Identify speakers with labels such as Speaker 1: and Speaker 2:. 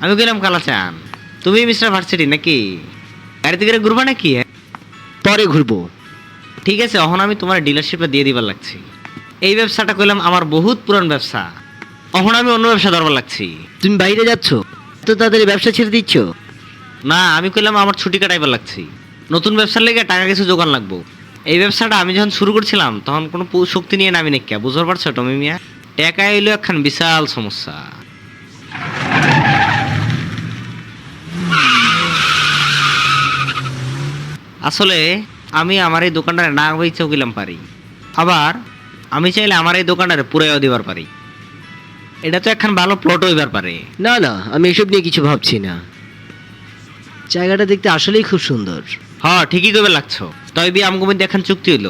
Speaker 1: আমি কইলাম কালাচান তুমি মিস্টার ভার্সিটি নাকি? গাড়িতে করে ঘুরবা নাকি?
Speaker 2: পরে ঘুরবো।
Speaker 1: ঠিক আছে এখন আমি তোমার ডিলারশিপে দিয়ে দিবার লাগছি। এই ব্যবসাটা কইলাম আমার বহুত পুরান ব্যবসা। এখন আমি অন্য ব্যবসা ধরবার লাগছি।
Speaker 2: তুমি বাইরে যাচ্ছ? তো তাড়াতাড়ি ব্যবসা ছেড়ে দিচ্ছ?
Speaker 1: না আমি কইলাম আমার ছুটি কাটাইবার লাগছি। নতুন ব্যবসার লেগে টাকা কিছু জোগান লাগবো। এই ব্যবসাটা আমি যখন শুরু করছিলাম তখন কোনো শক্তি নিয়ে নামি নাকি বুঝতে পারছ টমি মিয়া? টাকা এলো একখান বিশাল সমস্যা। আসলে আমি আমার এই দোকানটারে না বেচেও গেলাম পারি। আবার আমি চাইলে আমার এই দোকানটারে পুরাইও দিবার পারি। এটা তো একখান ভালো প্লট হইবার পারে।
Speaker 2: না না আমি এসব নিয়ে কিছু ভাবছি না। জায়গাটা দেখতে আসলেই খুব সুন্দর।
Speaker 1: হ্যাঁ ঠিকই কবে লাগছো। তবে বি আমগো মধ্যে এখন চুক্তি হইল।